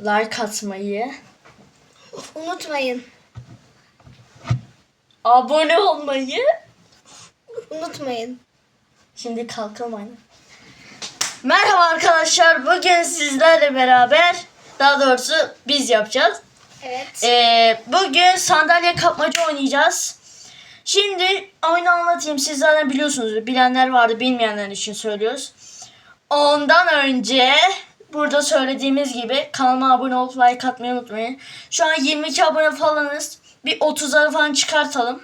like atmayı, Unutmayın. abone olmayı. Unutmayın. Şimdi kalkalım aynı. Merhaba arkadaşlar. Bugün sizlerle beraber daha doğrusu biz yapacağız. Evet. Ee, bugün sandalye kapmaca oynayacağız. Şimdi oyunu anlatayım. Siz zaten biliyorsunuz. Bilenler vardı, bilmeyenler için söylüyoruz. Ondan önce burada söylediğimiz gibi kanalıma abone olup like atmayı unutmayın. Şu an 22 abone falanız. Bir 30'ları falan çıkartalım.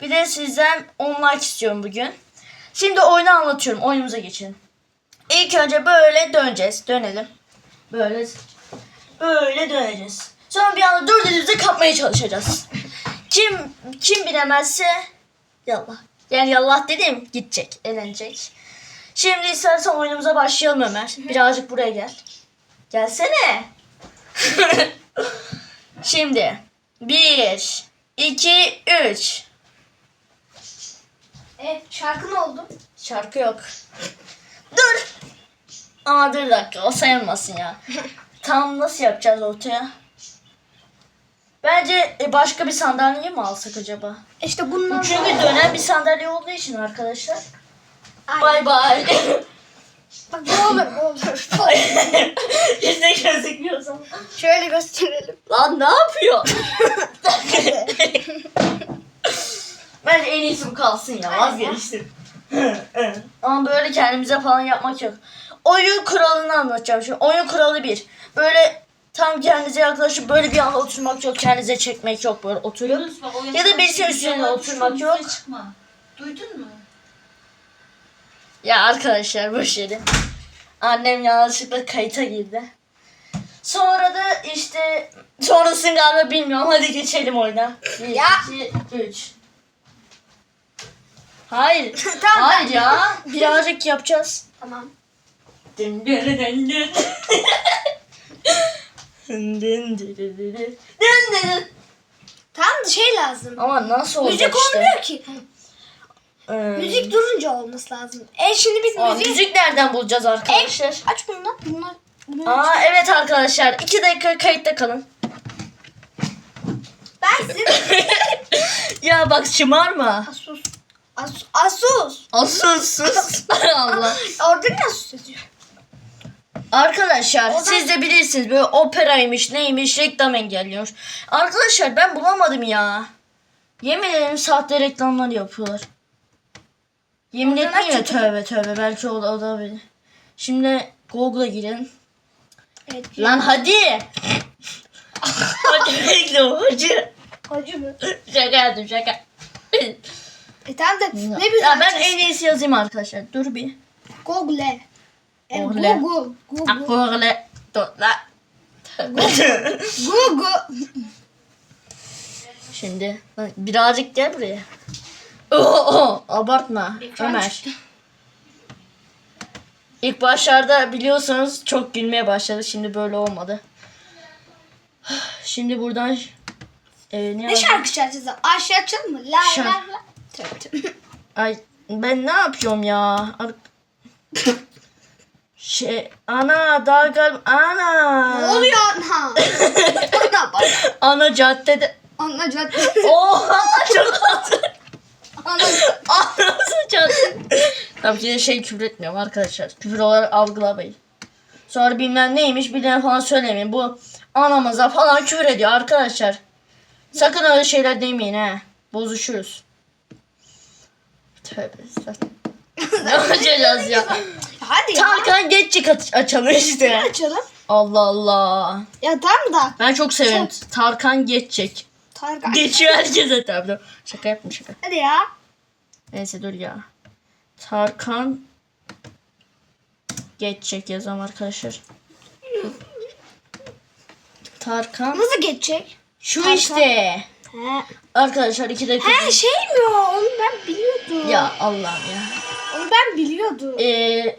Bir de sizden 10 like istiyorum bugün. Şimdi oyunu anlatıyorum. Oyunumuza geçelim. İlk önce böyle döneceğiz. Dönelim. Böyle böyle döneceğiz. Sonra bir anda dur dediğimizde kapmaya çalışacağız. Kim kim bilemezse yallah. Yani yallah dedim gidecek, eğlenecek. Şimdi istersen oyunumuza başlayalım Ömer. Birazcık buraya gel. Gelsene. Şimdi bir, iki, üç. E, şarkı ne oldu? Şarkı yok. Dur. Aa dur dakika o sayılmasın ya. Tam nasıl yapacağız ortaya? Bence e, başka bir sandalye mi alsak acaba? İşte bunlar. Çünkü dönen bir sandalye olduğu için arkadaşlar. Ay, Bay bay. Bak ne olur ne olur. Yüzde gözükmüyorsa. Şöyle gösterelim. Lan ne yapıyor? Bence en iyisi bu kalsın ya vazgeçtim. Ama böyle kendimize falan yapmak yok. Oyun kuralını anlatacağım şimdi. Oyun kuralı bir. Böyle tam kendinize yaklaşıp böyle bir anda oturmak yok. Kendinize çekmek yok böyle oturup. Yunus bak, o Ya da yaştan birisinin şimdi üstüne oturmak yok. Çıkma. Duydun mu? Ya arkadaşlar boş verin. Annem yanlışlıkla kayıta girdi. Sonra da işte sonrasını galiba bilmiyorum. Hadi geçelim oyuna. Bir, Ya. iki, üç. Hayır. Tamam. Hayır ya. Birazcık yapacağız. Tamam. Dın dın dın dın. Dın dın dın dın dın. Tam şey lazım. Ama nasıl olacak Müzik işte? olmuyor ki. Ee, Müzik durunca olması lazım. E şimdi biz Aa, müzik... müzik nereden bulacağız arkadaşlar? Aç bunu lan. Bunlar... bunlar- Aa evet arkadaşlar. iki dakika kayıtta kalın. Ben size... ya bak şımarma. Asus. Asus. Asus. Asus sus. Allah. Orada ne Asus yazıyor? Arkadaşlar Oradan- siz de bilirsiniz böyle operaymış neymiş reklam engelliyor. Arkadaşlar ben bulamadım ya. Yemin ederim sahte reklamlar yapıyorlar. Yemin ya aç tövbe tövbe belki o da, o da beni. Şimdi Google'a girin. Evet. Lan hadi. hadi bekle hacı. Acı mı? Şaka yaptım şaka. E tamam da ne ya güzel. ben en iyisi yazayım arkadaşlar. Dur bir. Google. E, Google. Google. Google. Google. Dur lan. Google. Şimdi birazcık gel buraya. Oo, abartma Ekran Ömer. çıktı. İlk başlarda biliyorsanız çok gülmeye başladı. Şimdi böyle olmadı. Şimdi buradan e, ne, Ne şarkı çalacağız? Aşağı açalım mı? La Şarkı. la la. Tövbe tövbe. Ay ben ne yapıyorum ya? Şey ana daha gal ana. Ne oluyor ana? ana bak. Ana caddede. Ana cadde. Oha çok az. Ana Anası cadde. Tabii ki de şey küfür etmiyorum arkadaşlar. Küfür olarak algılamayın. Sonra bilmem neymiş bilmem falan söylemeyin. Bu anamıza falan küfür ediyor arkadaşlar. Sakın öyle şeyler demeyin he. Bozuşuruz. Tövbe estağfurullah. ne yapacağız ya? Hadi ya. Tarkan geçecek aç- açalım işte. açalım. Allah Allah. Ya tam da. Ben çok severim. Tarkan geçecek. Tarık aç. Geçiyor herkese tabii. Şaka yapma şaka. Hadi ya. Neyse dur ya. Tarkan geçecek yazalım arkadaşlar. Tarkan Nasıl geçecek? şu Tarkan. işte. He. Arkadaşlar iki dakika. He şey mi o? Onu ben biliyordum. Ya Allah'ım ya. Onu ben biliyordum. Ee,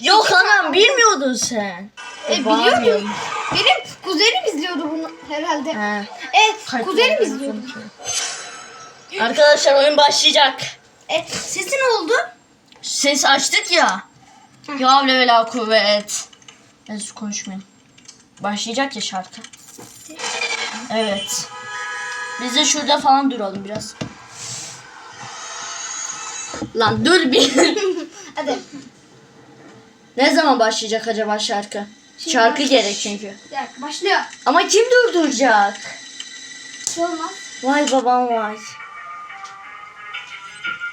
Yok anam bilmiyordun sen. E, biliyordum. Bağırmıyorum. Benim kuzenim izliyordu bunu herhalde. He. Evet kuzenim izliyordu. Arkadaşlar oyun başlayacak. E sesi ne oldu? Ses açtık ya. Ya havle ve la kuvvet. Ben konuşmayayım. başlayacak ya şarkı. Evet. Biz de şurada falan duralım biraz. Lan dur bir. Hadi. ne zaman başlayacak acaba şarkı? Şarkı gerek çünkü. Dakika başlıyor. Ama kim durduracak? Şey olmaz. Vay babam vay.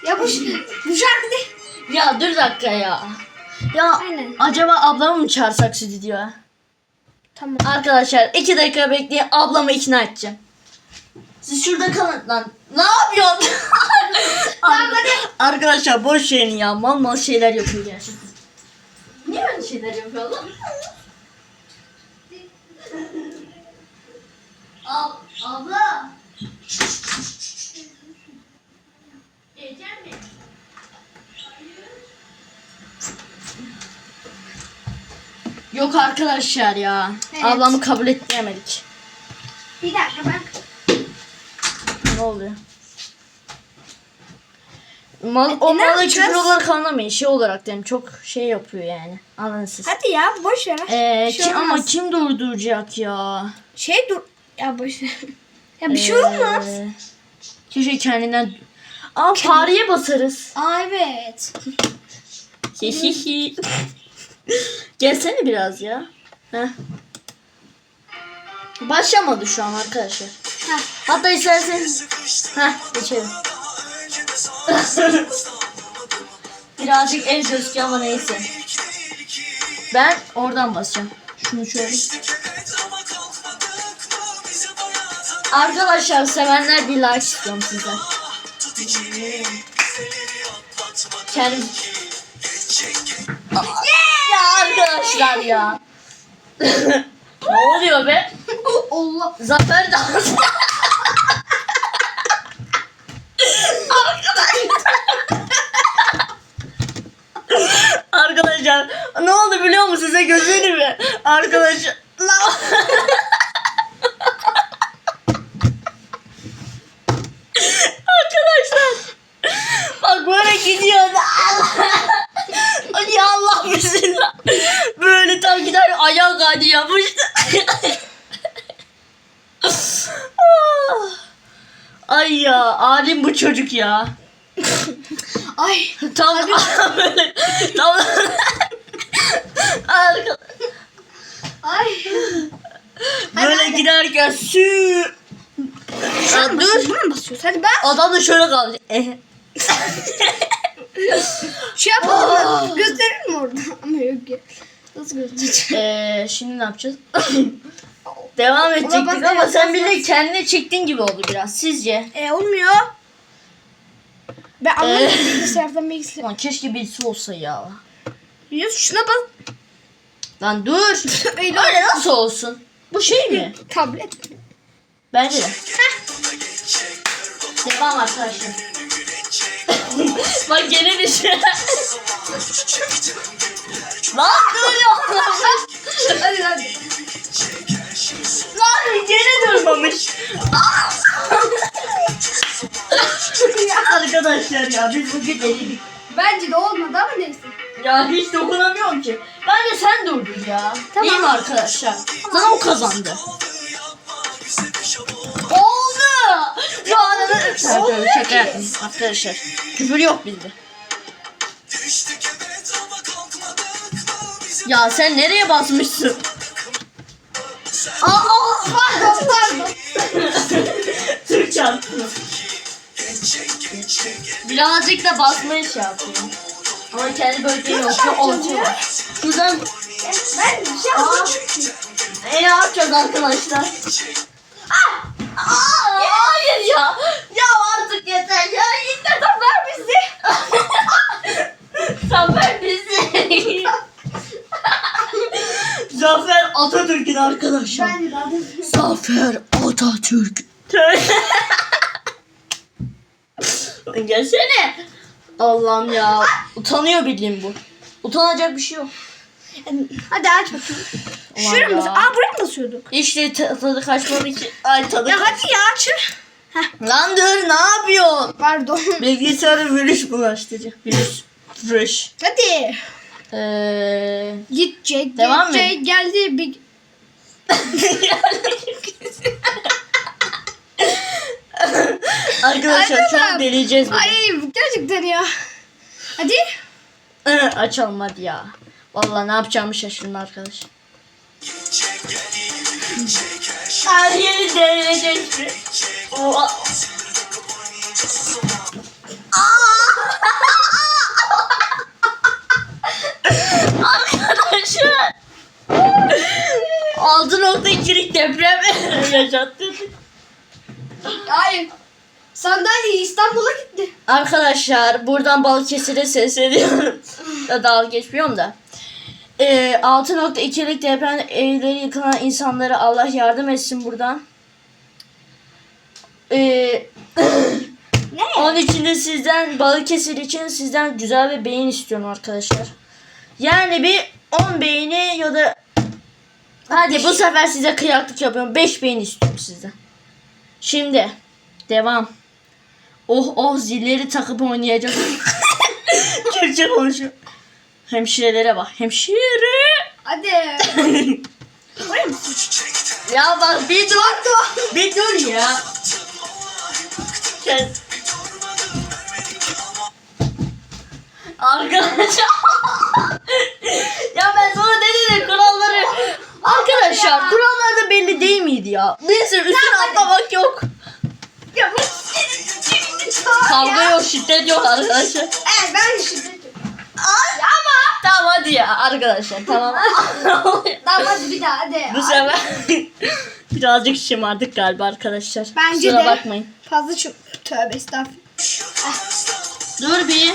Ya bu, bu şarkı değil. Ya dur dakika ya. Ya Aynen. acaba ablamı mı çağırsak stüdyoya? Tamam. Arkadaşlar iki dakika bekleyin ablamı ikna edeceğim. Siz şurada kalın lan. Ne yapıyorsun? Arkadaşlar boş verin ya. Mal mal şeyler yapıyor gerçekten. Niye öyle şeyler yapıyor lan? Ab abla. Gelecek mi? Yok arkadaşlar ya. Evet. Ablamı kabul ettiremedik. Bir dakika ben. Ne oluyor? Mal, E, o ne malı yapacağız? küfür olarak anlamayın. Şey olarak dedim. Çok şey yapıyor yani. Anladın siz. Hadi ya boş ver. Ee, şey ki- ama olmaz. kim durduracak ya? Şey dur. Ya boş ver. Ya bir şey olmaz. Ee, Keşke kendinden... Aa fareye basarız. Aa evet. Hihihi. Gelsene biraz ya. Heh. Başlamadı şu an arkadaşlar. Ha. Hatta isterseniz... Heh geçelim. Birazcık el gözüküyor ama neyse. Ben oradan basacağım. Şunu şöyle. Arkadaşlar sevenler bir like istiyorum sizden. Kendim... ya arkadaşlar ya. ne oluyor be? Allah. Zafer dansı. Arkadaşlar ne oldu biliyor musun size gözünü mü? Arkadaşlar. La- Arkadaşlar. Bak böyle gidiyor. Ya Allah bismillah. Böyle tam gider ayağa kaydı yapıştı. Ah. Ay ya alim bu çocuk ya. Ay. Tam böyle tam Arka- Ay. Ya. Dur. Buna mı basıyoruz? Hadi bas. Adam da şöyle kaldı. Eh. Şey yapalım mı? Gösterir mi orada? Ama yok ya. Nasıl gösterecek? Eee şimdi ne yapacağız? Devam edecektik ama sen bas, bile kendine çektin gibi oldu biraz. Sizce? E olmuyor. Ben Ee. anlamadım bilgisayardan bilgisayar. Ulan keşke birisi olsa ya. Yüz şuna bas. Lan dur. Öyle Öyle nasıl olsun? Bu şey mi? Tablet. Bence de. Devam arkadaşlar. Bak gene düşüyor. Lan dur ya. hadi hadi. Lan gene durmamış. Arkadaşlar ya biz bugün deliydik. Bence de olmadı ama neyse. Ya hiç dokunamıyorum ki. Bence sen durdun ya. Tamam. Değil mi arkadaşlar? Sana o kazandı. Oldu. Ya ananı... Şaka, şaka yaptım arkadaşlar. Küfür yok bizde. Ya sen nereye basmışsın? Aa, aa, Pardon pardon. Türk çarptı. Birazcık da basmaya şey yapıyor. Ama kendi bölgeyi yok. Şu olacak. Şuradan Ben bir şey yapmadım. e, ne yapacağız arkadaşlar? Aa, hayır ya. Ya artık yeter ya. Yine zafer bizi. zafer bizi. zafer Atatürk'ün arkadaşlar. Ben de. Zafer Atatürk. Gelsene. Allah'ım ya. Utanıyor bildiğin bu. Utanacak bir şey yok. Hadi aç bakayım. Aman Şuraya mı? Aa buraya mı basıyorduk? İşte ta- tadı kaçmadı ki. Ay tadı Ya hadi ya aç. Heh, Lan dur ne yapıyorsun? pardon. Bilgisayarı virüs bulaştırıcı. Virüs. Virüs. Hadi. Ee, Gidecek. Devam gidecek, Geldi bir... Arkadaşlar şu an deleyeceğiz bunu. Ay gerçekten ya. Hadi. Açalım hadi ya. Vallahi ne yapacağımı şaşırdım arkadaş. Her yeri deleyecek. Oha. Arkadaşlar. 6.2'lik deprem yaşattı. Hayır. Sandalye İstanbul'a gitti. Arkadaşlar buradan Balıkesir'e sesleniyorum. dalga geçmiyorum da. Ee, 6.2'lik deprem evleri yıkılan insanlara Allah yardım etsin buradan. Ee, Ne? onun için de sizden Balıkesir için sizden güzel bir beğen istiyorum arkadaşlar. Yani bir 10 beğeni ya da hadi bu sefer size kıyaklık yapıyorum. 5 beğeni istiyorum sizden. Şimdi devam. Oh oh zilleri takıp oynayacağım. Türkçe konuşuyor. Hemşirelere bak. Hemşire. Hadi. Ya bak bir dur. Bir dur ya. Gel. Arkadaşlar. ya ben sana dedim ya kuralları. Arkadaşlar kurallar da belli değil miydi ya? Neyse üstüne atlamak yok. Ya Kavga yok, şiddet yok arkadaşlar. Evet ben şimdi. Ya ama. Tamam hadi ya arkadaşlar tamam. Tamam hadi bir daha hadi. Bu sefer birazcık şımardık galiba arkadaşlar. Bence Kusura de. bakmayın. Fazla çok. Tövbe estağfurullah. Dur bir.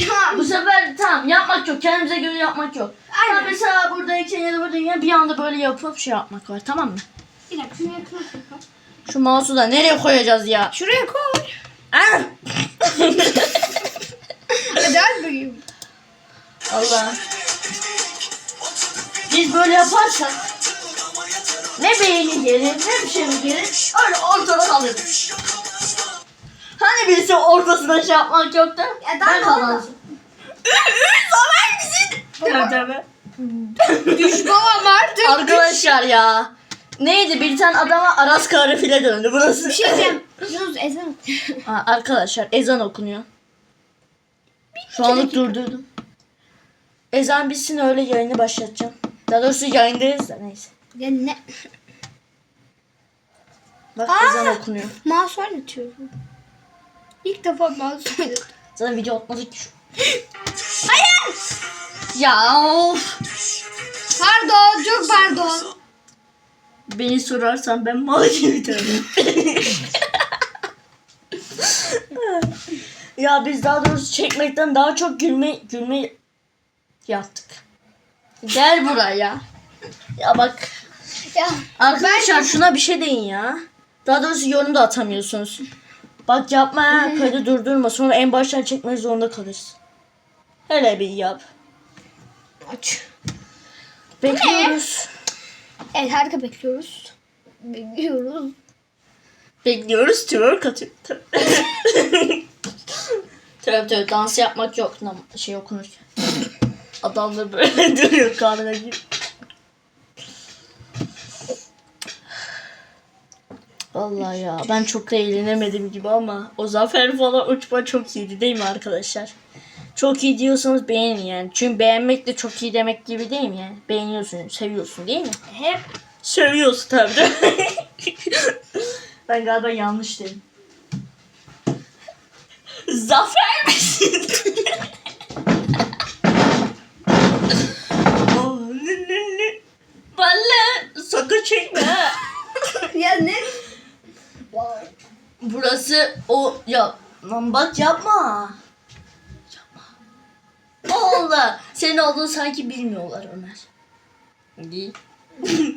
Ya, Bu sefer tamam yapmak yok. Kendimize göre yapmak yok. Aynen. Ama mesela buradayken ya da buradayken bir anda böyle yapıp şey yapmak var tamam mı? Bir dakika şunu yakına koy. Şu mouse'u da nereye koyacağız ya? Şuraya koy. Ah! Hadi hadi bakayım. Allah. Biz böyle yaparsak ne beğeni gelir ne bir şey mi gelir öyle ortada kalırız. Hani birisi ortasına şey yapmak yoktu? Ya ben kazansın. Zafer misin? Tabii tabii. Düş babam artık. Arkadaşlar ya. Neydi bir tane adama Aras Karifile döndü burası. Bir şey diyeceğim. Yunus ezan. Ha, arkadaşlar ezan okunuyor. Şu anlık durdurdum. Ezan bitsin öyle yayını başlatacağım. Daha doğrusu yayındayız da neyse. Ya ne? Bak Aa! ezan okunuyor. Mouse oynatıyorum. İlk defa mouse oynatıyorum. Zaten video atmadık ki şu. Hayır. Ya of. Pardon çok pardon. Beni sorarsan ben mal gibi ya biz daha doğrusu çekmekten daha çok gülme gülme yaptık. Gel buraya. Ya bak Ya Arkadaşlar şuna bir şey deyin ya. Daha doğrusu yorum da atamıyorsunuz. Bak yapma ha, kaydı durdurma. Sonra en baştan çekmek zorunda kalırsın. Hele bir yap. aç. Bekliyoruz. Evet harika bekliyoruz. Bekliyoruz. Bekliyoruz. Twerk atıyor. Tövbe tövbe dans yapmak yok. Şey okunurken. Adam da böyle duruyor karnına gibi. Vallahi ya ben çok da eğlenemedim gibi ama o zafer falan uçma çok iyiydi değil mi arkadaşlar? Çok iyi diyorsanız beğenin yani. Çünkü beğenmek de çok iyi demek gibi değil mi yani? Beğeniyorsun, seviyorsun değil mi? Hep Seviyorsun tabii de. ben galiba yanlış dedim. Zafer misin? Vallahi sakın çekme ha. ya ne? Burası o ya lan bak yapma. Yapma. Allah senin olduğunu sanki bilmiyorlar Ömer. Değil.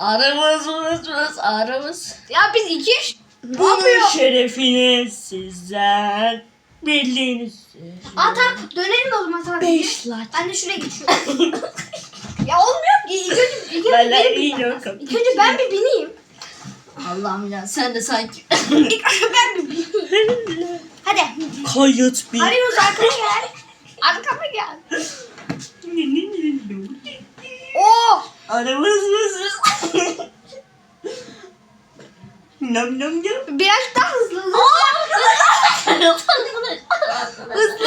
aramız burası aramız. Ya biz iki. Ne Bunun yapıyor? şerefine sizden bildiğiniz tamam dönelim o zaman sana. Beş like. Ben de şuraya geçiyorum. ya olmuyor ki. İlk önce, ilk önce, iyi binmem yok. lazım. İlk önce ben bir bineyim. Allah'ım ya sen de sanki ben bir. Hadi. kayıt bir. Yunus arkama gel. Arkama gel. Oo. Aramız mısın? Nam nam nam. Biraz daha hızlı. hızlı. Hızlı.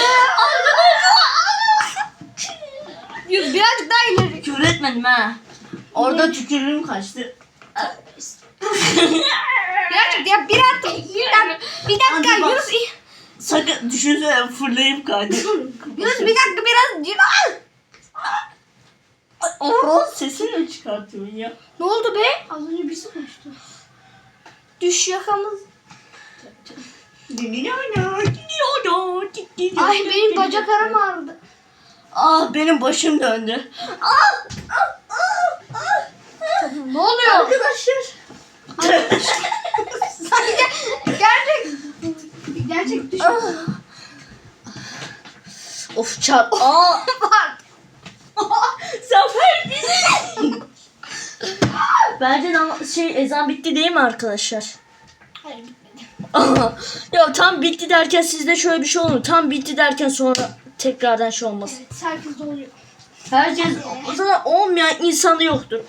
Yürü, Birazcık daha ileri. Küfür etmedim ha. Orada tükürüğüm kaçtı. Birazcık ya. Bir dakika. Bir dakika. Hadi bak. Yunus. Sakın düşünsene fırlayıp kaydı. Yunus bir dakika biraz. Yunus. Oo sesini mi çıkartıyorsun ya? Ne oldu be? Az önce birisi konuştu. Düş yakamız. Ay benim bacak aram ağrıdı. Ah benim başım döndü. Ne oluyor? Arkadaşlar. of çarp. Aa. Var. Zafer bizi. Bence nam- şey ezan bitti değil mi arkadaşlar? Hayır bitmedi. Ya tam bitti derken sizde şöyle bir şey olur. Tam bitti derken sonra tekrardan şey olmaz. Evet herkes oluyor. Herkes o zaman olmayan insanı yoktur.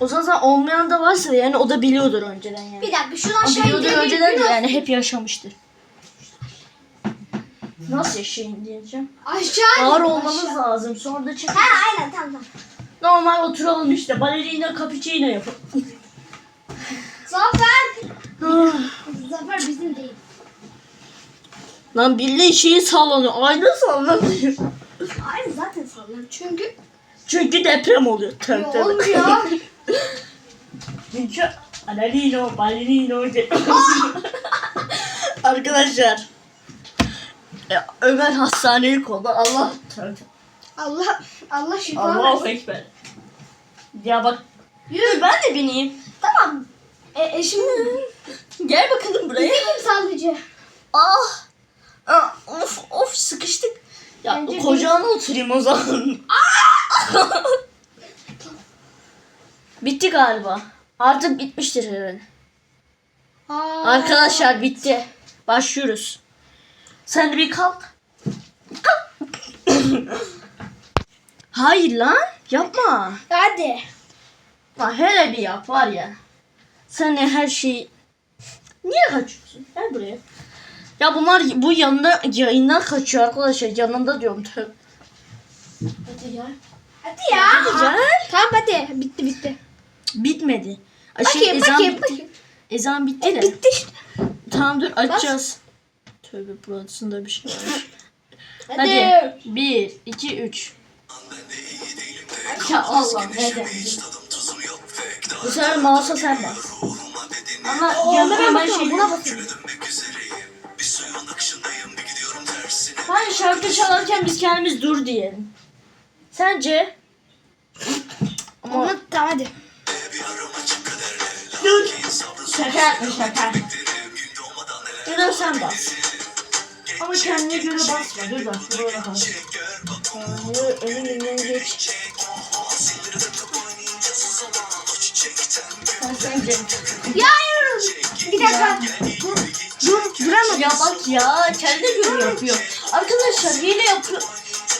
O zaman olmayan da varsa yani o da biliyordur önceden yani. Bir dakika şunu O aşağı biliyordur indirebilir önceden de yani hep yaşamıştır. Nasıl yaşayayım diyeceğim. Aşağı. Ağır olmamız aşağı. lazım. Sonra da çık. Ha aynen tamam tamam. Normal oturalım işte. Balerina cappuccino yapalım. Zafer. Ah. Zafer bizim değil. Lan billahi şeyi sallanıyor. Ayna sallanıyor. Aynen zaten sallar. Çünkü Çünkü deprem oluyor. Tövbe Yo, tövbe. olmuyor. Çünkü balerino, balerino. Arkadaşlar. Ya, Ömer hastaneye kondu. Allah. Allah Allah şifa Allahu versin. Ekber. Ya bak. Yürü ben de bineyim. Tamam. E, e şimdi Gel bakalım buraya. sallayıcı? Ah. ah of of sıkıştık. Ya Bence kocağına oturayım o zaman. Bitti galiba. Artık bitmiştir herhalde. Aa. Arkadaşlar bitti. Başlıyoruz. Sen de bir kalk. Kalk. Hayır lan. Yapma. Hadi. Lan hele bir yap var ya. Sen ne her şeyi... Niye kaçıyorsun? Gel buraya. Ya bunlar bu yanında yayından kaçıyor arkadaşlar. Yanında diyorum. Hadi gel. Hadi ya. Hadi gel. Tamam hadi. Bitti bitti. Bitmedi. Ay, şey, Bakayım ezan bakayım bitti. bakayım. Ezan bitti de. E, bitti işte. Tamam dur açacağız. Tövbe burasında bir şey var. Hadi. Hadi. Bir, iki, üç. Ya Allah neden? Bu sefer mouse'a sen bas. Ama yanına ben şey... Buna bakıyorum. Hayır şarkı çalarken biz kendimiz dur diyelim. Sence? Ama Ama tamam hadi. Dur. Şaka yapma şaka. Dur sen bas. Ama kendine göre basma. Dur bak. Böyle bak. Ee, Önünden geç. Ya hayır. Bir dakika. Dur. Dur. Duramadım. Ya bak ya kendi göre yapıyor. Arkadaşlar hile yapıyor.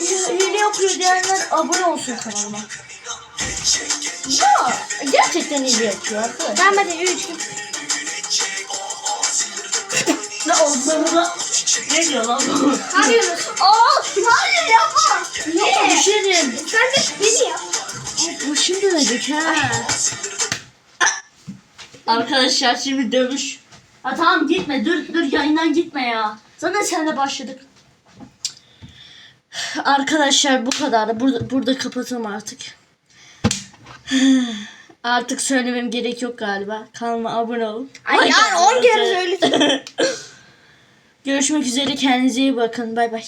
Hile yapıyor diyenler abone olsun kanalıma. Ya gerçekten hile yapıyor arkadaşlar. Tamam hadi 3. Ne oldu lan? Ne diyor lan bu? Arıyoruz. Aa! Hayır yapma. Yok bir şey diyeyim. Sen de beni yap. Bu şimdi dönecek ha. Arkadaşlar şimdi dövüş. Ha tamam gitme dur dur yayından gitme ya. Zaten seninle başladık. Arkadaşlar bu kadar. Burada, burada kapatalım artık. Artık söylemem gerek yok galiba. Kanalıma abone olun. Ay yani atın. 10 kere söyledim. Görüşmek üzere. Kendinize iyi bakın. Bay bay.